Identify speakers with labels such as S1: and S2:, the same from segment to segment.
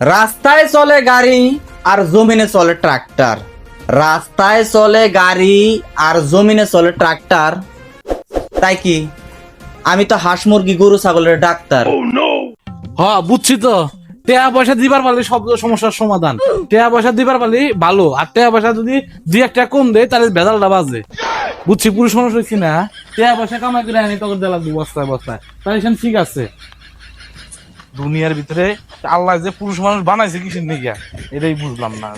S1: রাস্তায় চলে গাড়ি আর জমিনে চলে ট্রাক্টর। রাস্তায় চলে গাড়ি আর জমিনে চলে ট্রাক্টর। তাই কি? আমি তো হাঁস মুরগি গরু ছাগলের ডাক্তার।
S2: হ বুঝছি তো। টেয়া পয়সা দিবার পারলে সব সমস্যার সমাধান। টেয়া পয়সা দিবার পারলে ভালো। আর টেয়া পয়সা যদি দুই একটা কম দেয় তাহলে ভেজালটা বাজে। বুঝছি পুরুষ মানুষ হয়েছি না। টেয়া পয়সা কামাই করে আনি তখন দেওয়া লাগবে বস্তায় বস্তায়। তাহলে সেখানে ঠিক আছে। দুনিয়ার ভিতরে আল্লাহ যে পুরুষ মানুষ বানাইছে কিসের নিয়ে এটাই বুঝলাম না।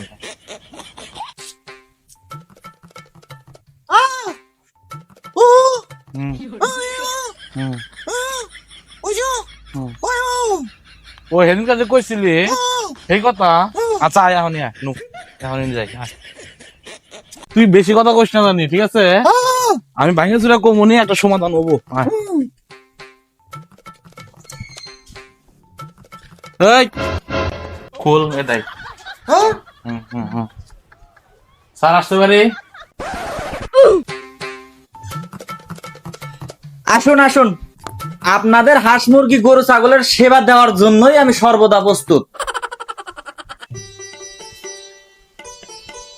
S2: ও! হেদিন কাজে কইছিলি এই কথা? আচ্ছা এখন এখন যাই। তুই বেশি কথা কইস না জানি ঠিক আছে? আমি ভাঙে চুরা কমনি একটা সমাধান হব। খোল এ দেখ। হুম হুম হুম। স্যার আসতে পারি?
S1: আসুন আসুন। আপনাদের হাঁস মুরগি গরু ছাগলের সেবা দেওয়ার জন্যই আমি সর্বদা প্রস্তুত।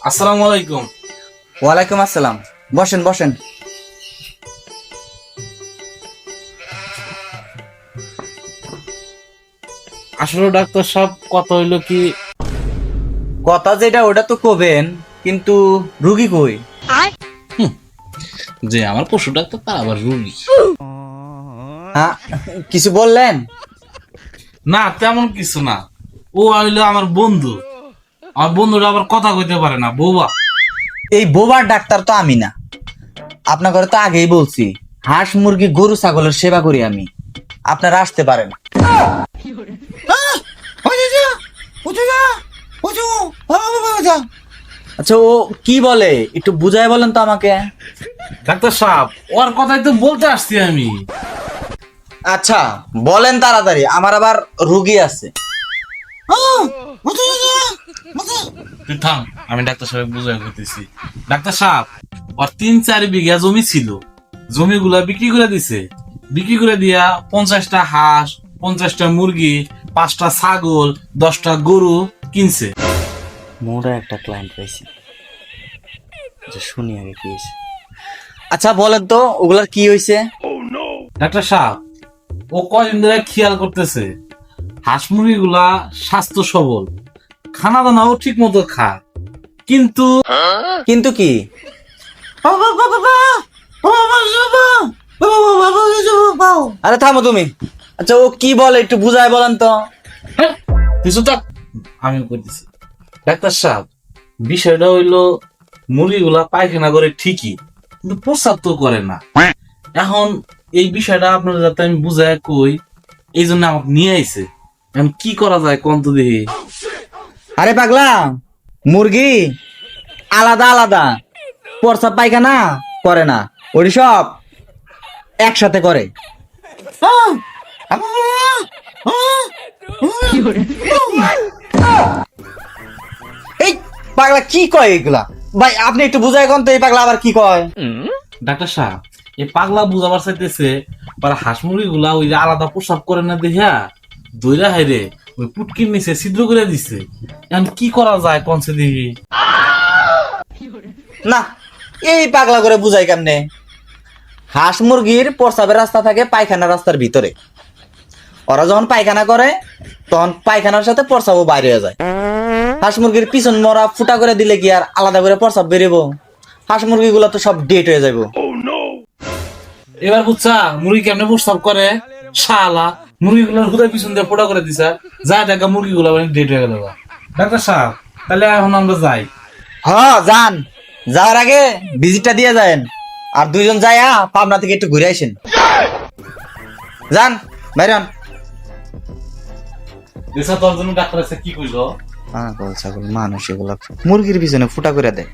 S2: আসসালামু আলাইকুম।
S1: ওয়ালাইকুম আসসালাম। বসেন বসেন।
S2: আসলে ডাক্তার সাহেব কথা হইল কি?
S1: কথা যেটা ওটা তো কবেন কিন্তু রুগী কই?
S2: যে আমার পশু ডাক্তার তার আবার রুগী।
S1: হ্যাঁ কিছু বললেন?
S2: না তেমন কিছু না। ও হইল আমার বন্ধু। আমার বন্ধুরা আবার কথা কইতে পারে না বৌবা
S1: এই বোবার ডাক্তার তো আমি না। আপনার ঘরে তো আগেই বলছি হাঁস মুরগি গরু ছাগলের সেবা করি আমি। আপনারা আসতে পারেন। আচ্ছা ও কি বলে? একটু বুঝায় বলেন তো আমাকে।
S2: ডাক্তার সাহেব ওর কথাই তো বলতে আসছি আমি।
S1: আচ্ছা বলেন তাড়াতাড়ি আমার আবার রুগী আছে।
S2: তুই থাম আমি ডাক্তার সাহেব বুঝাই করতেছি ডাক্তার সাহেব ওর তিন চার বিঘা জমি ছিল। জমিগুলা বিক্রি করে দিছে। বিক্রি করে দিয়া পঞ্চাশটা হাঁস পঞ্চাশটা মুরগি পাঁচটা ছাগল দশটা গরু কিনছে।
S1: মোরা একটা ক্লায়েন্ট পাইছি। যে শুনি আগে কি হয়েছে আচ্ছা বলেন তো ওগুলার কি হয়েছে
S2: ডাক্তার সাহেব ও কয়দিন ধরে খেয়াল করতেছে। হাঁস মুরগিগুলা স্বাস্থ্য সবল। খানা দানাও ঠিক মতো খায় কিন্তু
S1: কিন্তু কি? আরে থামো তুমি। আচ্ছা ও কি বলে একটু বুঝায় বলেন তো।
S2: কিছু তো আমি করতেছি ডাক্তার সাহেব বিষয়টা হইল মুরগিগুলা পায়খানা করে ঠিকই কিন্তু প্রস্রাব তো করে না। এখন এই বিষয়টা আপনার যাতে আমি বুঝায় কই এই জন্য আমাকে নিয়ে আইছে। এখন কি করা যায় কোন তো দেখি।
S1: আরে পাগলা মুরগি আলাদা আলাদা প্রসাব পায়খানা করে না ওটি সব একসাথে করে। এই পাগলা কি কয় এগুলা? ভাই আপনি একটু বুঝাই কোন তো এই পাগলা আবার কি কয়।
S2: ডাক্তার সাহেব এই পাগলা বুঝাবার চাইতেছে হাঁস মুরগিগুলা ওই যে আলাদা প্রস্রাব করে না দেখা দইরা হাইরে ওই পুটকির নিচে ছিদ্র করে দিছে। এখন কি করা যায় কনসে দেখি?
S1: না এই পাগলা করে বুঝাই কেমনে হাঁস মুরগির প্রসাবের রাস্তা থাকে পায়খানা রাস্তার ভিতরে। ওরা যখন পায়খানা করে তখন পায়খানার সাথে প্রসাবও বাইরে হয়ে যায়। হাঁস মুরগির পিছন মরা ফুটা করে দিলে কি আর আলাদা করে প্রসাব বেরোবো হাঁস মুরগিগুলো তো সব ডেট হয়ে যাব
S2: এবার বুঝছা মুরগি কেমনে প্রস্তাব করে? শালা। মুরগিগুলোর হুদায় পিছন দিয়ে ফোটা করে দিছে। যা দেখা মুরগিগুলো মানে ডেট হয়ে গেল ডাক্তার সাহেব তাহলে এখন আমরা যাই।
S1: হ্যাঁ যান। যাওয়ার আগে ভিজিটটা দিয়ে যায়েন। আর দুইজন যাইয়া পাবনা থেকে একটু ঘুরে আসেন। যান বাইরন
S2: দেশা তোর জন্য ডাক্তার আছে কি কইলো?
S1: মানুষ এগুলো। মুরগির পিছনে ফুটা করে দেয়।